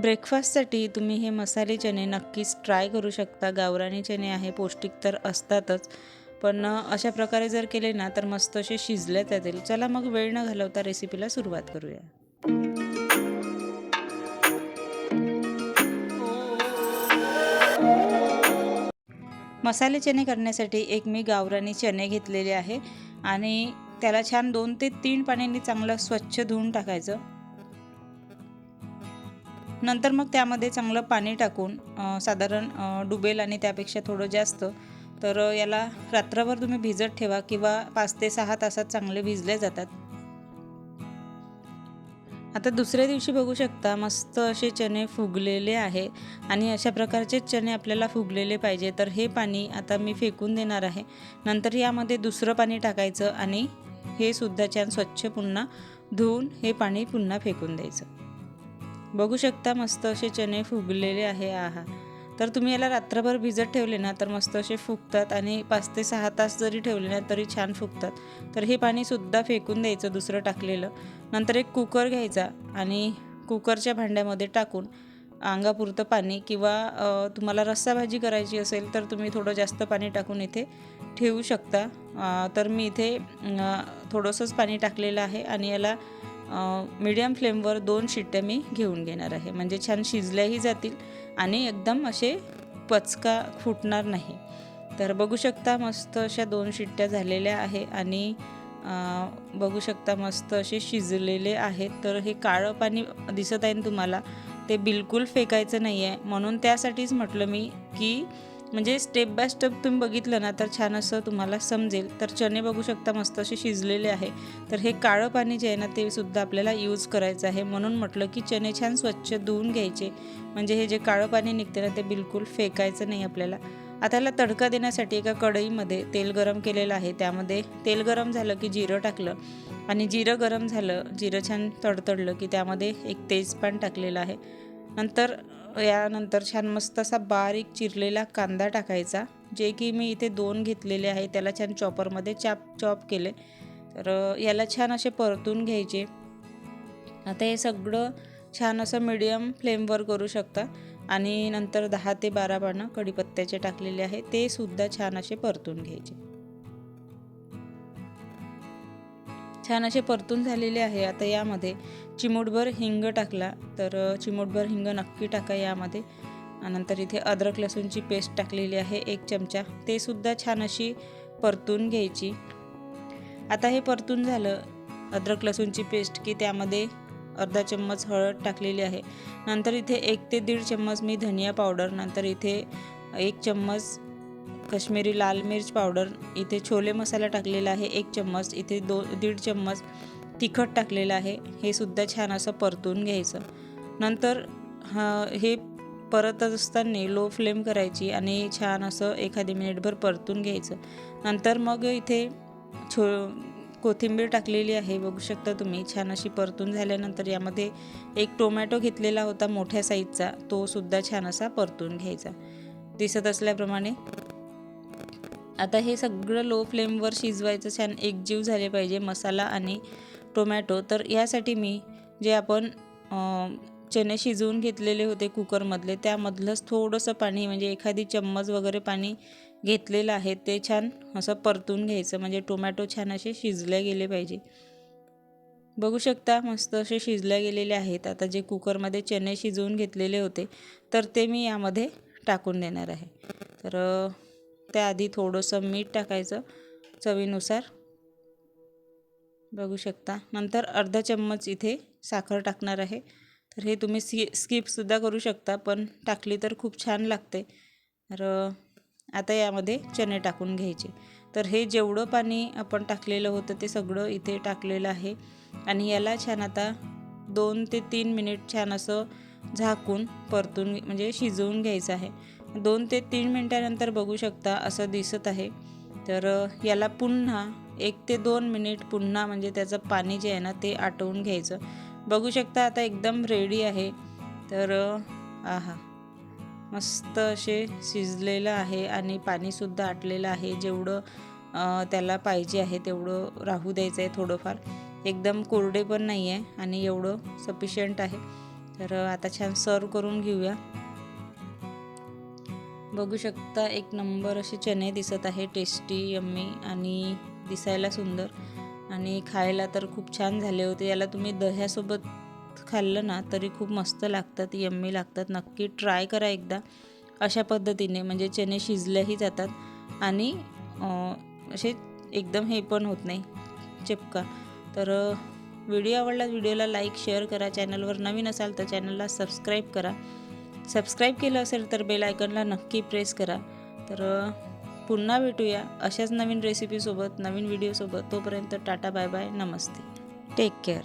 ब्रेकफास्टसाठी तुम्ही हे मसाले चणे नक्कीच ट्राय करू शकता. गावरानी चणे आहे पौष्टिक तर असतातच. पण अशा प्रकारे जर केले ना तर मस्त असे शिजले जातील. चला मग वेळ न घालवता रेसिपीला सुरुवात करूया. मसाले चणे करण्यासाठी एक मी गावरानी चणे घेतलेले आहे. आणि त्याला छान दोन ते तीन पाण्याने चांगलं स्वच्छ धुवून टाकायचं. नंतर मग त्यामध्ये चांगलं पाणी टाकून साधारण डुबेल आणि त्यापेक्षा थोडं जास्त तर याला रात्रभर तुम्ही भिजत ठेवा किंवा पाच ते सहा तासात चांगले भिजले जातात. आता दुसऱ्या दिवशी बघू शकता मस्त असे चणे फुगलेले आहे आणि अशा प्रकारचे चणे आपल्याला फुगलेले पाहिजे तर हे पाणी आता मी फेकून देणार आहे. नंतर यामध्ये दुसरं पाणी टाकायचं आणि हे सुद्धा छान स्वच्छ पुन्हा धुवून हे पाणी पुन्हा फेकून द्यायचं. बघू शकता मस्त असे चणे फुगलेले आहे आहा. तर तुम्ही याला रात्रभर भिजत ठेवले ना तर मस्त असे फुगतात आणि पाच ते सहा तास जरी ठेवले ना तरी छान फुगतात. तर हे पाणीसुद्धा फेकून द्यायचं दुसरं टाकलेलं. नंतर एक कुकर घ्यायचा आणि कुकरच्या भांड्यामध्ये टाकून अंगापुरतं पाणी किंवा तुम्हाला रस्सा भाजी करायची असेल तर तुम्ही थोडं जास्त पाणी टाकून इथे ठेवू शकता. तर मी इथे थोडंसंच पाणी टाकलेलं आहे आणि याला मीडियम फ्लेमवर दोन शिट्ट्या मी घेऊन घेणार आहे. म्हणजे छान शिजल्याही जातील आणि एकदम असे पचका फुटणार नाही. तर बघू शकता मस्त अशा दोन शिट्ट्या झालेल्या आहे आणि बघू शकता मस्त असे शिजलेले आहेत. तर हे काळं पाणी दिसत आहे ना तुम्हाला ते बिलकुल फेकायचं नाही आहे म्हणून त्यासाठीच म्हटलं मी की म्हणजे स्टेप बाय स्टेप तुम्ही बघितलं ना तर छान असं तुम्हाला समजेल. तर चणे बघू शकता मस्त असे शिजलेले आहे. तर हे काळं पाणी जे आहे ना ते सुद्धा आपल्याला यूज करायचं आहे. म्हणून म्हटलं की चणे छान स्वच्छ धुवून घ्यायचे. म्हणजे हे जे काळं पाणी निघते ना ते बिलकुल फेकायचं नाही आपल्याला. आता याला तडका देण्यासाठी एका कढईमध्ये तेल गरम केलेलं आहे. त्यामध्ये तेल गरम झालं की जिरं टाकलं. आणि जिरं गरम झालं जिरं छान तडतडलं की त्यामध्ये एक तेजपान टाकलेलं आहे. नंतर यानंतर छान मस्त असा बारीक चिरलेला कांदा टाकायचा जे की मी इथे दोन घेतलेले आहे त्याला छान चॉपरमध्ये चाप चॉप केले. तर याला छान असे परतून घ्यायचे. आता हे सगळं छान असं मिडियम फ्लेमवर करू शकता. आणि नंतर दहा ते बारा पानं कढीपत्त्याचे टाकलेले आहे ते सुद्धा छान असे परतून घ्यायचे. छान असे परतून झालेले आहे आता यामध्ये. चिमूटभर हिंग टाकला तर चिमूटभर हिंग नक्की टाका यामध्ये. नंतर इथे अद्रक लसूणची पेस्ट टाकलेली आहे एक चमचा. ते सुद्धा छान अशी परतून घ्यायची. आता हे परतून झालं अद्रक लसूणची पेस्ट की त्यामध्ये अर्धा चम्मच हळद टाकलेली आहे. नंतर इथे एक ते दीड चम्मच मी धनिया पावडर नंतर इथे एक चम्मच कश्मीरी लाल मिर्च पावडर इथे छोले मसाला टाकलेला आहे एक चम्मच इथे दो दीड चम्मच तिखट टाकलेलं आहे हे सुद्धा छान असं परतून घ्यायचं. नंतर हा हे परतत असताना लो फ्लेम करायची आणि छान असं एखादी मिनिटभर परतून घ्यायचं. नंतर मग इथे छो कोथिंबीर टाकलेली आहे बघू शकता तुम्ही छान अशी परतून झाल्यानंतर यामध्ये एक टोमॅटो घेतलेला होता मोठ्या साईजचा तो सुद्धा छान असा परतून घ्यायचा. दिसत असल्याप्रमाणे आता हे सगळं लो फ्लेमवर शिजवायचं छान एकजीव झाले पाहिजे मसाला आणि टोमॅटो तर यासाठी मी जे आपण चणे शिजवून घेतलेले होते कुकरमधले त्यामधलंच थोडंसं पाणी म्हणजे एखादी चम्मच वगैरे पाणी घेतलेलं आहे ते छान असं परतून घ्यायचं. म्हणजे टोमॅटो छान असे शिजले गेले पाहिजे. बघू शकता मस्त असे शिजल्या गेलेले आहेत. आता जे कुकरमध्ये चणे शिजवून घेतलेले होते तर ते मी यामध्ये टाकून देणार आहे. तर त्याआधी थोडंसं मीठ टाकायचं चवीनुसार. बघू शकता. नंतर अर्धा चम्मच इथे साखर टाकणार आहे. तर हे तुम्ही सी स्किपसुद्धा करू शकता पण टाकली तर खूप छान लागते. तर आता यामध्ये चणे टाकून घ्यायचे. तर हे जेवढं पाणी आपण टाकलेलं होतं ते सगळं इथे टाकलेलं आहे. आणि याला छान आता दोन ते तीन मिनिट छान असं झाकून परतून म्हणजे शिजवून घ्यायचं आहे. दोन ते तीन मिनटानंतर बघू शकता असं दिसत आहे. तर याला पुन्हा एक ते दोन मिनिट पुन्हा म्हणजे त्याचं पाणी जे आहे ना ते आटवून घ्यायचं. बघू शकता आता एकदम रेडी आहे. तर आहा. मस्त असे शिजलेलं आहे आणि पाणीसुद्धा आटलेलं आहे. जेवढं त्याला पाहिजे आहे तेवढं राहू द्यायचं आहे थोडंफार. एकदम कोरडे पण नाही आहे आणि एवढं सफिशियंट आहे. तर आता छान सर्व करून घेऊया. बघू शकता एक नंबर असे चणे दिसत आहे टेस्टी यम्मी आणि दिसायला सुंदर. आणि खायला तर खूप छान झाले होते. याला तुम्ही दह्यासोबत खाल्लं ना तरी खूप मस्त लागतात यम्मी लागतात. नक्की ट्राय करा एकदा. अशा पद्धतीने म्हणजे चणे शिजल्याही जातात. आणि असे एकदम हे पण होत नाही चिपका. तर व्हिडिओ आवडला व्हिडिओला लाईक शेअर करा. चॅनलवर नवीन असाल तर चॅनलला सबस्क्राईब करा. सबस्क्राईब केलं असेल तर बेल आयकनला नक्की प्रेस करा. तर पुन्हा भेटूया अशाच नवीन रेसिपीसोबत नवीन व्हिडिओसोबत तोपर्यंत टाटा बाय बाय नमस्ते. Take care